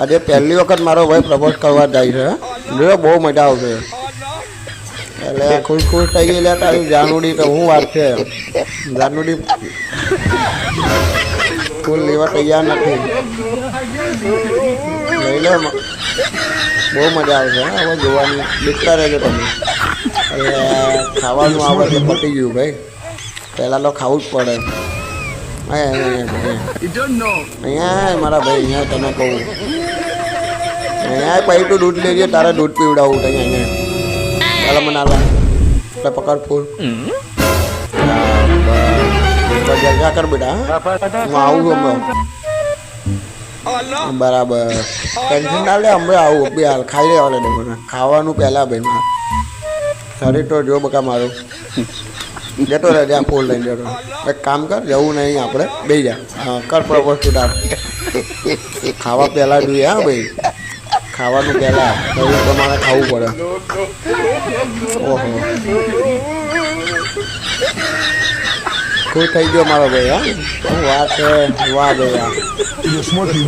આજે પહેલી વખત મારો ભાઈ પ્રપોઝ કરવા જાય છે. જો બહુ મજા આવશે. એટલે ખુશ ખુશ થઈ ગઈ લે તારી જાનુડી તો હું વાત છે. જાનુડી ફૂલ લેવા તૈયાર નથી. લઈ લે બહુ મજા આવશે હવે જોવાની દેખતા રહેજો તમે. એટલે ખાવાનું આવે એટલે પતી ગયું ભાઈ. પહેલાં તો ખાવું જ પડે. અહીંયા મારા ભાઈ અહીંયા તને કહું. અહીંયા પછી તું દૂધ લેજે તારે દૂધ પીવડાવું તઈ અહીંયા ચાલો, મને આલા પકડ ફૂલ. જલસા કર બેટા, હા? આવું છું બરાબર. ટેન્શન ના લે, હમણાં આવું. બી હાલ ખાઈ લેવાને દે મને. ખાવાનું પહેલાં ભાઈ મારે. શરીર તો જો બકા મારું. જતો રહે ત્યાં ફૂલ લઈને જતો એક કામ કર, જવું નહીં આપણે. બે જા. કર પ્રપોઝ તું ખાવા પહેલાં જોઈએ, હા, ભાઈ? ખાવાનું પહેલાં એવું પ્રમાણે ખાવું પડે. ઓહો. ખુશ થઈ ગયો મારો ભાઈ, હા. વાત છે? વાહ ભાઈ